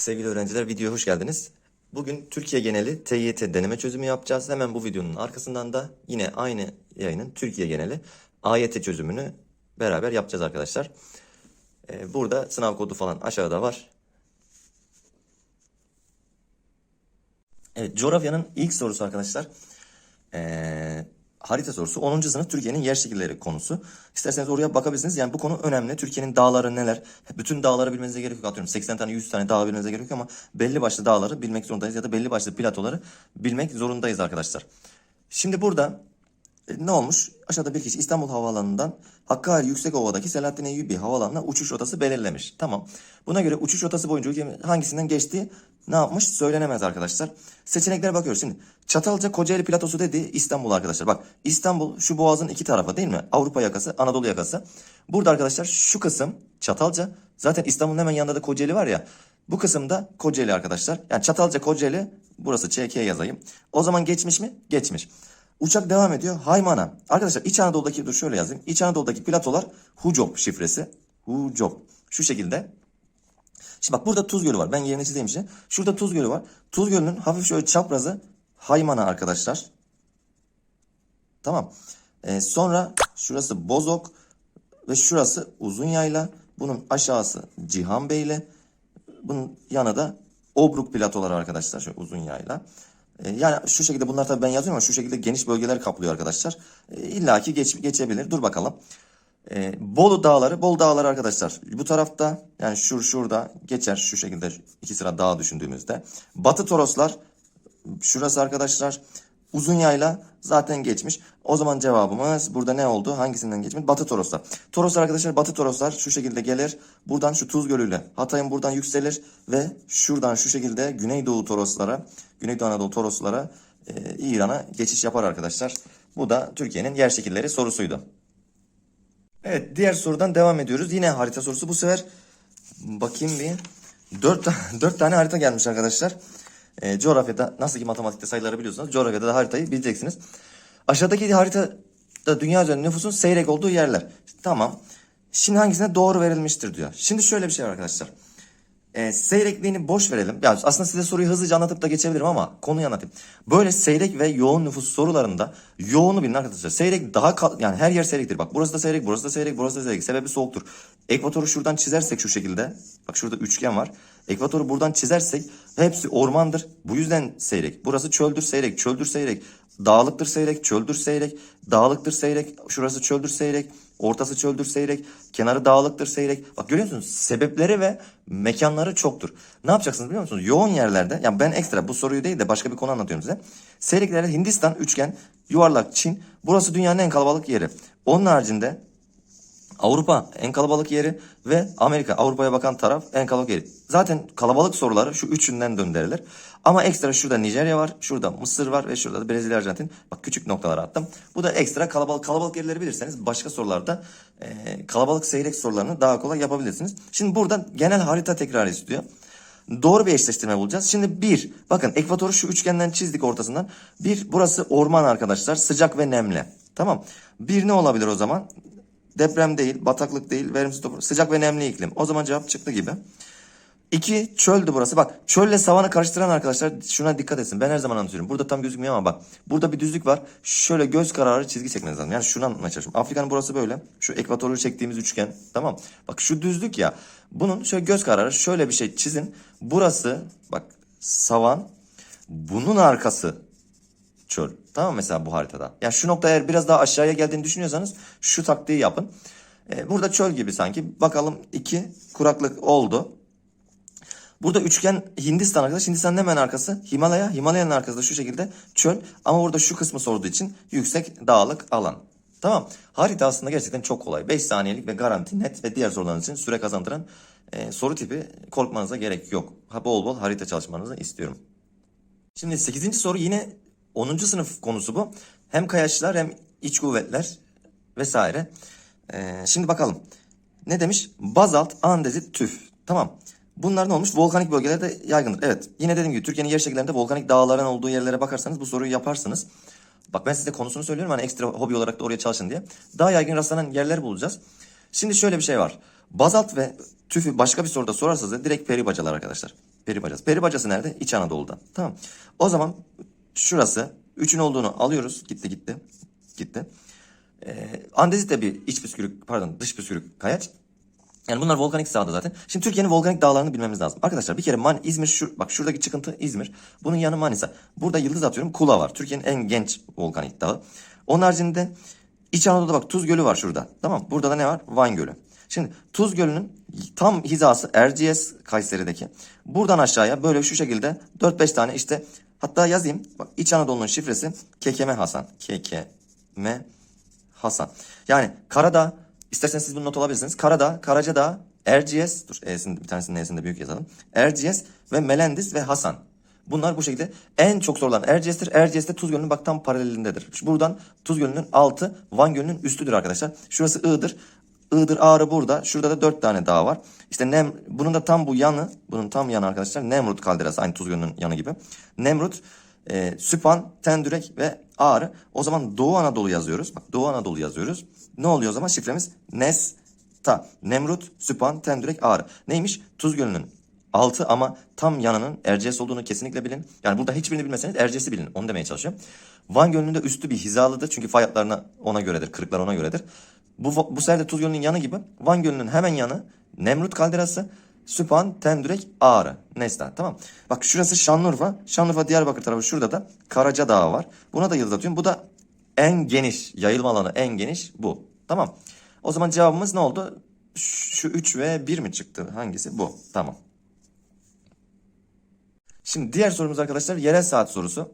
Sevgili öğrenciler videoya hoş geldiniz. Bugün Türkiye geneli TYT deneme çözümü yapacağız. Hemen bu videonun arkasından da yine aynı yayının Türkiye geneli AYT çözümünü beraber yapacağız arkadaşlar. Ee, Burada sınav kodu falan aşağıda var. Evet coğrafyanın ilk sorusu arkadaşlar. Ee, harita sorusu 10. sınıf Türkiye'nin yer şekilleri konusu. İsterseniz oraya bakabilirsiniz. Yani bu konu önemli. Türkiye'nin dağları neler? Bütün dağları bilmenize gerek yok. Atıyorum 80 tane 100 tane dağ bilmenize gerek yok ama belli başlı dağları bilmek zorundayız ya da belli başlı platoları bilmek zorundayız arkadaşlar. Şimdi burada ne olmuş? Aşağıda bir kişi İstanbul Havaalanı'ndan Hakkari Yüksekova'daki Selahattin Eyyubi Havaalanı'na uçuş rotası belirlemiş. Tamam. Buna göre uçuş rotası boyunca hangisinden geçtiği ne yapmış söylenemez arkadaşlar. Seçeneklere bakıyoruz şimdi. Çatalca Kocaeli platosu dediği İstanbul arkadaşlar. Bak İstanbul şu boğazın iki tarafı değil mi? Avrupa yakası, Anadolu yakası. Burada arkadaşlar şu kısım Çatalca. Zaten İstanbul'un hemen yanında da Kocaeli var ya. Bu kısımda Kocaeli arkadaşlar. Yani Çatalca Kocaeli burası ÇK yazayım. O zaman geçmiş mi? Geçmiş. Uçak devam ediyor. Haymana. Arkadaşlar İç Anadolu'daki dur şöyle yazayım. İç Anadolu'daki platolar Hucop şifresi. Hucop. Şu şekilde. Şimdi bak burada Tuz Gölü var. Ben yerini çizeyim işte. Şurada Tuz Gölü var. Tuz Gölü'nün hafif şöyle çaprazı Haymana arkadaşlar. Tamam. Ee, sonra şurası Bozok ve şurası Uzun Yayla. Bunun aşağısı Cihanbeyli. Bunun yanı da Obruk platoları arkadaşlar. Şöyle uzun yayla. Ee, yani şu şekilde bunlar tabii ben yazıyorum ama şu şekilde geniş bölgeler kaplıyor arkadaşlar. Ee, İlla ki geç, geçebilir. Dur bakalım. Ee, Bolu Dağları, Bolu Dağları arkadaşlar. Bu tarafta yani şur şurada geçer şu şekilde iki sıra dağ düşündüğümüzde. Batı Toroslar şurası arkadaşlar. Uzun yayla zaten geçmiş. O zaman cevabımız burada ne oldu? Hangisinden geçmiş? Batı Toroslar. Toroslar arkadaşlar Batı Toroslar şu şekilde gelir. Buradan şu Tuz Gölü ile Hatay'ın buradan yükselir ve şuradan şu şekilde Güneydoğu Toroslara, Güneydoğu Anadolu Toroslara e, İran'a geçiş yapar arkadaşlar. Bu da Türkiye'nin yer şekilleri sorusuydu. Evet diğer sorudan devam ediyoruz. Yine harita sorusu bu sefer bakayım bir. Dört, dört tane harita gelmiş arkadaşlar. E, coğrafyada nasıl ki matematikte sayıları biliyorsunuz coğrafyada da haritayı bileceksiniz. Aşağıdaki haritada dünya üzerinde nüfusun seyrek olduğu yerler. Tamam. Şimdi hangisine doğru verilmiştir diyor. Şimdi şöyle bir şey var arkadaşlar. E, seyrekliğini boş verelim. Ya aslında size soruyu hızlıca anlatıp da geçebilirim ama konuyu anlatayım. Böyle seyrek ve yoğun nüfus sorularında yoğunu bilin arkadaşlar. Seyrek daha yani her yer seyrektir. Bak burası da seyrek, burası da seyrek, burası da seyrek. Sebebi soğuktur. Ekvatoru şuradan çizersek şu şekilde. Bak şurada üçgen var. Ekvatoru buradan çizersek hepsi ormandır. Bu yüzden seyrek. Burası çöldür seyrek, çöldür seyrek. Dağlıktır seyrek, çöldür seyrek. Dağlıktır seyrek. Şurası çöldür seyrek. Ortası çöldür seyrek. Kenarı dağlıktır seyrek. Bak görüyor musunuz? Sebepleri ve mekanları çoktur. Ne yapacaksınız biliyor musunuz? Yoğun yerlerde, yani ben ekstra bu soruyu değil de başka bir konu anlatıyorum size. Seyreklerde Hindistan, üçgen, yuvarlak, Çin. Burası dünyanın en kalabalık yeri. Onun haricinde Avrupa en kalabalık yeri ve Amerika Avrupa'ya bakan taraf en kalabalık yeri. Zaten kalabalık soruları şu üçünden döndürülür. Ama ekstra şurada Nijerya var, şurada Mısır var ve şurada da Brezilya, Arjantin. Bak küçük noktalara attım. Bu da ekstra kalabalık kalabalık yerleri bilirseniz başka sorularda e, kalabalık seyrek sorularını daha kolay yapabilirsiniz. Şimdi burada genel harita tekrar istiyor. Doğru bir eşleştirme bulacağız. Şimdi bir, bakın ekvatoru şu üçgenden çizdik ortasından. Bir, burası orman arkadaşlar. Sıcak ve nemli. Tamam. Bir ne olabilir o zaman? Deprem değil, bataklık değil, verimsiz toprak, sıcak ve nemli iklim. O zaman cevap çıktı gibi. İki, çöldü burası. Bak çölle savanı karıştıran arkadaşlar şuna dikkat etsin. Ben her zaman anlatıyorum. Burada tam gözükmüyor ama bak. Burada bir düzlük var. Şöyle göz kararı çizgi çekmeniz lazım. Yani şunu anlatmaya çalışıyorum. Afrika'nın burası böyle. Şu ekvatoru çektiğimiz üçgen. Tamam. Bak şu düzlük ya. Bunun şöyle göz kararı şöyle bir şey çizin. Burası bak savan. Bunun arkası çöl. Tamam mesela bu haritada. Yani şu nokta eğer biraz daha aşağıya geldiğini düşünüyorsanız şu taktiği yapın. Ee, burada çöl gibi sanki. Bakalım iki kuraklık oldu. Burada üçgen Hindistan arkadaş. Hindistan'ın hemen arkası Himalaya. Himalaya'nın arkası da şu şekilde çöl. Ama burada şu kısmı sorduğu için yüksek dağlık alan. Tamam. Harita aslında gerçekten çok kolay. 5 saniyelik ve garanti net ve diğer soruların için süre kazandıran e, soru tipi korkmanıza gerek yok. Ha, bol bol harita çalışmanızı istiyorum. Şimdi 8. soru yine 10. sınıf konusu bu. Hem kayaçlar hem iç kuvvetler vesaire. Ee, şimdi bakalım. Ne demiş? Bazalt, andezit, tüf. Tamam. Bunlar ne olmuş? Volkanik bölgelerde yaygındır. Evet. Yine dediğim gibi Türkiye'nin yer şekillerinde volkanik dağların olduğu yerlere bakarsanız bu soruyu yaparsınız. Bak ben size konusunu söylüyorum hani ekstra hobi olarak da oraya çalışın diye. Daha yaygın rastlanan yerler bulacağız. Şimdi şöyle bir şey var. Bazalt ve tüfü başka bir soruda sorarsanız direkt peri bacalar arkadaşlar. Peri bacası. Peri bacası nerede? İç Anadolu'da. Tamam. O zaman şurası 3'ün olduğunu alıyoruz. Gitti gitti. Gitti. Ee, andezit de bir iç püskürük pardon dış püskürük kayaç. Yani bunlar volkanik sahada zaten. Şimdi Türkiye'nin volkanik dağlarını bilmemiz lazım. Arkadaşlar bir kere Man İzmir şu bak şuradaki çıkıntı İzmir. Bunun yanı Manisa. Burada yıldız atıyorum. Kula var. Türkiye'nin en genç volkanik dağı. Onun haricinde İç Anadolu'da bak Tuz Gölü var şurada. Tamam. Burada da ne var? Van Gölü. Şimdi Tuz Gölü'nün tam hizası Erciyes Kayseri'deki. Buradan aşağıya böyle şu şekilde 4-5 tane işte hatta yazayım. Bak İç Anadolu'nun şifresi Kekeme Hasan. Kekeme Hasan. Yani Karadağ, isterseniz siz bunu not alabilirsiniz. Karadağ, Karacadağ, Erciyes, dur E'sini, bir tanesinin E'sini büyük yazalım. Erciyes ve Melendis ve Hasan. Bunlar bu şekilde en çok sorulan Erciyes'tir. Erciyes de Tuz Gölü'nün bak tam paralelindedir. Buradan Tuz Gölü'nün altı Van Gölü'nün üstüdür arkadaşlar. Şurası Iğdır. Iğdır Ağrı burada. Şurada da dört tane dağ var. İşte Nem, bunun da tam bu yanı, bunun tam yanı arkadaşlar Nemrut kalderası aynı Tuz Gölü'nün yanı gibi. Nemrut, e, Süphan, Tendürek ve Ağrı. O zaman Doğu Anadolu yazıyoruz. Bak Doğu Anadolu yazıyoruz. Ne oluyor o zaman? Şifremiz Nesta. Nemrut, Süphan, Tendürek, Ağrı. Neymiş? Tuz Gölü'nün altı ama tam yanının Erciyes olduğunu kesinlikle bilin. Yani burada hiçbirini bilmeseniz Erciyes'i bilin. Onu demeye çalışıyorum. Van Gölü'nün de üstü bir hizalıdır. Çünkü fay hatlarına ona göredir. Kırıklar ona göredir. Bu, bu sefer de Tuz Gölü'nün yanı gibi Van Gölü'nün hemen yanı Nemrut kalderası, Süphan, Tendürek, Ağrı, Nesta. Tamam. Bak şurası Şanlıurfa. Şanlıurfa Diyarbakır tarafı şurada da Karaca Dağı var. Buna da yıldız atıyorum. Bu da en geniş, yayılma alanı en geniş bu. Tamam. O zaman cevabımız ne oldu? Şu 3 ve 1 mi çıktı? Hangisi? Bu. Tamam. Şimdi diğer sorumuz arkadaşlar yerel saat sorusu.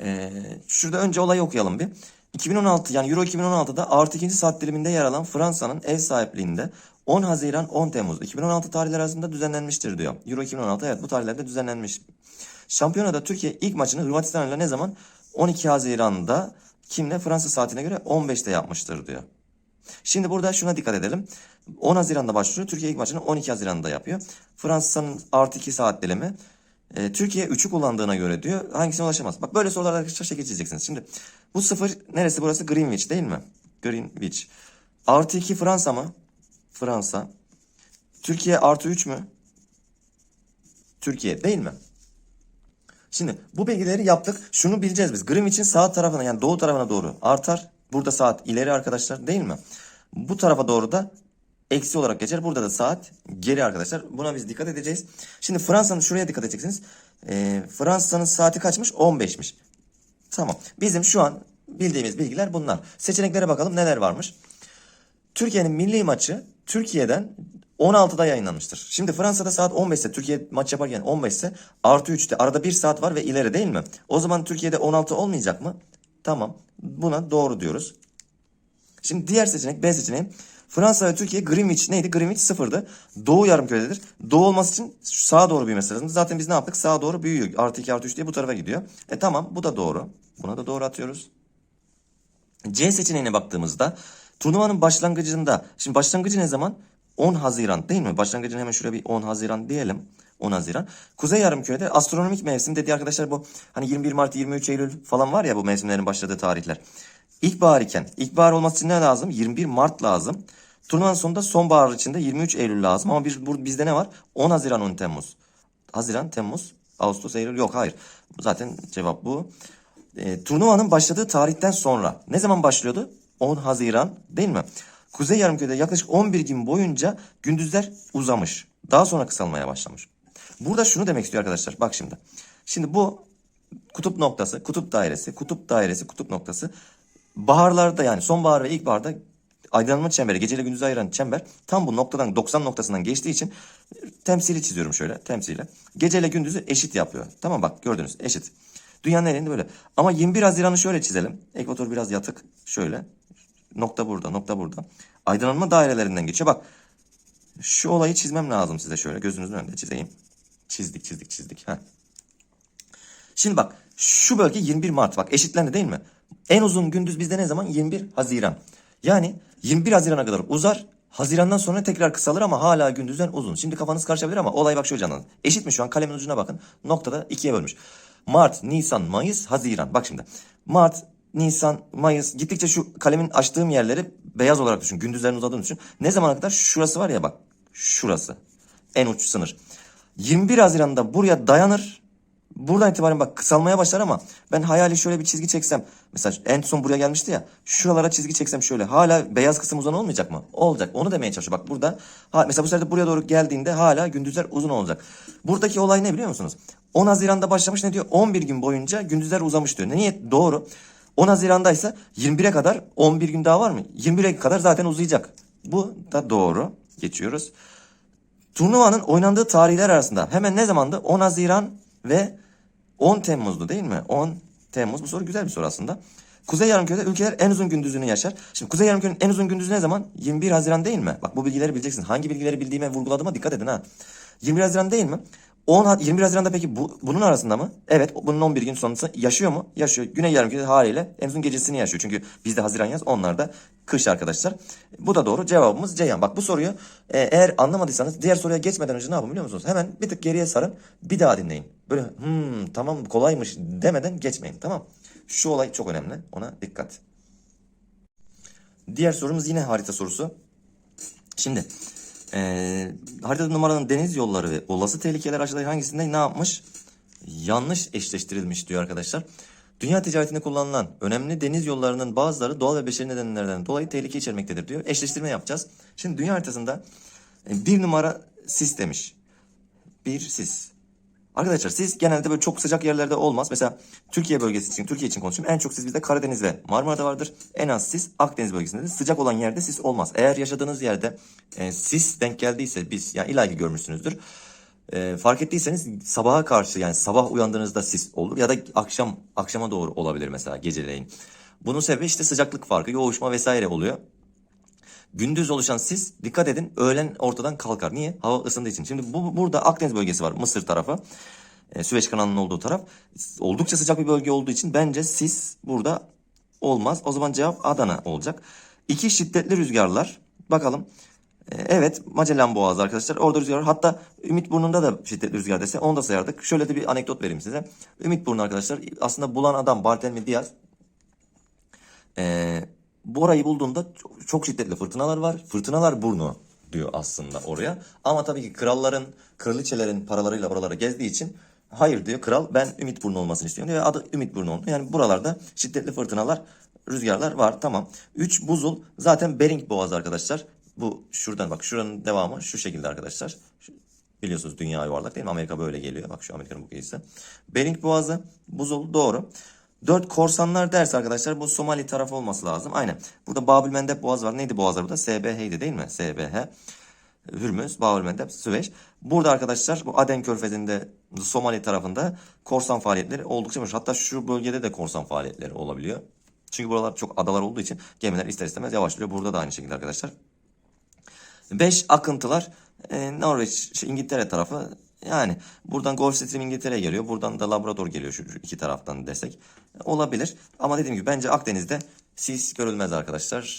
Ee, şurada önce olayı okuyalım bir. 2016 yani Euro 2016'da artı ikinci saat diliminde yer alan Fransa'nın ev sahipliğinde 10 Haziran 10 Temmuz 2016 tarihleri arasında düzenlenmiştir diyor. Euro 2016 evet bu tarihlerde düzenlenmiş. Şampiyonada Türkiye ilk maçını Hırvatistan ile ne zaman? 12 Haziran'da kimle? Fransa saatine göre 15'te yapmıştır diyor. Şimdi burada şuna dikkat edelim. 10 Haziran'da başlıyor. Türkiye ilk maçını 12 Haziran'da yapıyor. Fransa'nın artı 2 saat dilimi. E, Türkiye 3'ü kullandığına göre diyor hangisine ulaşamaz. Bak böyle sorularda arkadaşlar şekil çizeceksiniz. Şimdi bu sıfır neresi burası? Greenwich değil mi? Greenwich. Artı 2 Fransa mı? Fransa. Türkiye artı 3 mü? Türkiye değil mi? Şimdi bu bilgileri yaptık. Şunu bileceğiz biz. Greenwich'in sağ tarafına yani doğu tarafına doğru artar. Burada saat ileri arkadaşlar değil mi? Bu tarafa doğru da eksi olarak geçer. Burada da saat geri arkadaşlar. Buna biz dikkat edeceğiz. Şimdi Fransa'nın şuraya dikkat edeceksiniz. Ee, Fransa'nın saati kaçmış? 15'miş. Tamam. Bizim şu an bildiğimiz bilgiler bunlar. Seçeneklere bakalım neler varmış. Türkiye'nin milli maçı Türkiye'den 16'da yayınlanmıştır. Şimdi Fransa'da saat 15 ise Türkiye maç yaparken 15 ise artı 3'te arada 1 saat var ve ileri değil mi? O zaman Türkiye'de 16 olmayacak mı? Tamam. Buna doğru diyoruz. Şimdi diğer seçenek B seçeneği. Fransa ve Türkiye Greenwich neydi? Greenwich sıfırdı. Doğu yarımkürededir. Doğu olması için sağa doğru büyümesi lazım. Zaten biz ne yaptık? Sağa doğru büyüyor. Artı 2 artı 3 diye bu tarafa gidiyor. E tamam bu da doğru. Buna da doğru atıyoruz. C seçeneğine baktığımızda turnuvanın başlangıcında şimdi başlangıcı ne zaman? 10 Haziran değil mi? Başlangıcını hemen şuraya bir 10 Haziran diyelim. 10 Haziran. Kuzey Yarımküre'de astronomik mevsim dediği arkadaşlar bu hani 21 Mart 23 Eylül falan var ya bu mevsimlerin başladığı tarihler. İlkbahar iken ilkbahar olması için ne lazım? 21 Mart lazım. Turnuvanın sonunda sonbahar içinde 23 Eylül lazım ama bir, bu, bizde ne var? 10 Haziran 10 Temmuz. Haziran, Temmuz, Ağustos, Eylül yok hayır. Zaten cevap bu. E, turnuvanın başladığı tarihten sonra ne zaman başlıyordu? 10 Haziran değil mi? Kuzey Yarımküre'de yaklaşık 11 gün boyunca gündüzler uzamış. Daha sonra kısalmaya başlamış. Burada şunu demek istiyor arkadaşlar. Bak şimdi. Şimdi bu kutup noktası, kutup dairesi, kutup dairesi, kutup noktası. Baharlarda yani sonbahar ve ilkbaharda aydınlanma çemberi, geceyle gündüzü ayıran çember tam bu noktadan 90 noktasından geçtiği için temsili çiziyorum şöyle temsili. Geceyle gündüzü eşit yapıyor. Tamam bak gördünüz eşit. Dünyanın elinde böyle. Ama 21 Haziran'ı şöyle çizelim. Ekvator biraz yatık. Şöyle. Nokta burada, nokta burada. Aydınlanma dairelerinden geçiyor. Bak şu olayı çizmem lazım size şöyle gözünüzün önünde çizeyim. Çizdik, çizdik, çizdik. Heh. Şimdi bak şu bölge 21 Mart. Bak eşitlendi değil mi? En uzun gündüz bizde ne zaman? 21 Haziran. Yani 21 Haziran'a kadar uzar. Hazirandan sonra tekrar kısalır ama hala gündüzden uzun. Şimdi kafanız karışabilir ama olay bak şöyle canlanır. Eşit mi şu an? Kalemin ucuna bakın. Noktada ikiye bölmüş. Mart, Nisan, Mayıs, Haziran. Bak şimdi. Mart, Nisan, Mayıs gittikçe şu kalemin açtığım yerleri beyaz olarak düşün. Gündüzlerin uzadığını düşün. Ne zamana kadar? Şurası var ya bak. şurası. En uç sınır. 21 Haziran'da buraya dayanır. Buradan itibaren bak kısalmaya başlar ama ben hayali şöyle bir çizgi çeksem. Mesela en son buraya gelmişti ya. Şuralara çizgi çeksem şöyle. Hala beyaz kısım uzun olmayacak mı? Olacak. Onu demeye çalışıyor. Bak burada. Ha, mesela bu sefer de buraya doğru geldiğinde hala gündüzler uzun olacak. Buradaki olay ne biliyor musunuz? 10 Haziran'da başlamış ne diyor? 11 gün boyunca gündüzler uzamış diyor. Niye? Doğru. 10 Haziran'daysa 21'e kadar 11 gün daha var mı? 21'e kadar zaten uzayacak. Bu da doğru. Geçiyoruz. Turnuvanın oynandığı tarihler arasında hemen ne zamandı? 10 Haziran ve 10 Temmuz'du değil mi? 10 Temmuz. Bu soru güzel bir soru aslında. Kuzey Yarımküre'de ülkeler en uzun gündüzünü yaşar. Şimdi Kuzey Yarımküre'nin en uzun gündüzü ne zaman? 21 Haziran değil mi? Bak bu bilgileri bileceksin. Hangi bilgileri bildiğime vurguladığıma dikkat edin ha. 21 Haziran değil mi? 10 Ha- 21 Haziran'da peki bu, bunun arasında mı? Evet bunun 11 gün sonrası yaşıyor mu? Yaşıyor. Güney Yarımküre haliyle en uzun gecesini yaşıyor. Çünkü bizde Haziran yaz onlar da kış arkadaşlar. Bu da doğru. Cevabımız Ceyhan. Bak bu soruyu e, eğer anlamadıysanız diğer soruya geçmeden önce ne yapın biliyor musunuz? Hemen bir tık geriye sarın. Bir daha dinleyin. Böyle hmm, tamam kolaymış demeden geçmeyin. Tamam. Şu olay çok önemli. Ona dikkat. Diğer sorumuz yine harita sorusu. Şimdi eee haritada numaralı deniz yolları ve olası tehlikeler aşağıdaki hangisinde ne yapmış? Yanlış eşleştirilmiş diyor arkadaşlar. Dünya ticaretinde kullanılan önemli deniz yollarının bazıları doğal ve beşeri nedenlerden dolayı tehlike içermektedir diyor. Eşleştirme yapacağız. Şimdi dünya haritasında e, bir numara sis demiş. Bir sis. Arkadaşlar siz genelde böyle çok sıcak yerlerde olmaz. Mesela Türkiye bölgesi için, Türkiye için konuşayım. En çok sis bizde Karadeniz ve Marmara'da vardır. En az sis Akdeniz bölgesinde. Sıcak olan yerde sis olmaz. Eğer yaşadığınız yerde e, sis denk geldiyse biz yani illaki görmüşsünüzdür. E, fark ettiyseniz sabaha karşı yani sabah uyandığınızda sis olur ya da akşam akşama doğru olabilir mesela geceleyin. Bunun sebebi işte sıcaklık farkı, yoğuşma vesaire oluyor. Gündüz oluşan sis dikkat edin öğlen ortadan kalkar. Niye? Hava ısındığı için. Şimdi bu burada Akdeniz bölgesi var. Mısır tarafı. E, Süveyş kanalının olduğu taraf. Oldukça sıcak bir bölge olduğu için bence sis burada olmaz. O zaman cevap Adana olacak. İki şiddetli rüzgarlar. Bakalım. E, evet Magellan Boğazı arkadaşlar. Orada rüzgar. Hatta Ümitburnu'nda da şiddetli rüzgar dese onu da sayardık. Şöyle de bir anekdot vereyim size. Ümitburnu arkadaşlar aslında bulan adam Bartolome Diaz ee, bu orayı bulduğunda çok, çok şiddetli fırtınalar var. Fırtınalar burnu diyor aslında oraya. Ama tabii ki kralların, kraliçelerin paralarıyla oralara gezdiği için hayır diyor kral ben Ümit Burnu olmasını istiyorum diyor. Adı Ümit Burnu oldu. Yani buralarda şiddetli fırtınalar, rüzgarlar var tamam. 3 buzul zaten Bering Boğazı arkadaşlar. Bu şuradan bak şuranın devamı şu şekilde arkadaşlar. Biliyorsunuz dünya yuvarlak değil mi? Amerika böyle geliyor. Bak şu Amerika'nın bu kıyısı. Bering Boğazı, buzul doğru. Dört korsanlar derse arkadaşlar bu Somali tarafı olması lazım. Aynen. Burada Babül Mendeb Boğazı var. Neydi boğazlar burada? SBH'ydi değil mi? SBH. Hürmüz, Babül Mendeb, Süveyş. Burada arkadaşlar bu Aden Körfezi'nde Somali tarafında korsan faaliyetleri oldukça meşhur. Hatta şu bölgede de korsan faaliyetleri olabiliyor. Çünkü buralar çok adalar olduğu için gemiler ister istemez yavaşlıyor. Burada da aynı şekilde arkadaşlar. 5 akıntılar e, Norveç, şey, İngiltere tarafı. Yani buradan Gulf Stream İngiltere'ye geliyor. Buradan da Labrador geliyor şu iki taraftan desek. Olabilir. Ama dediğim gibi bence Akdeniz'de sis görülmez arkadaşlar.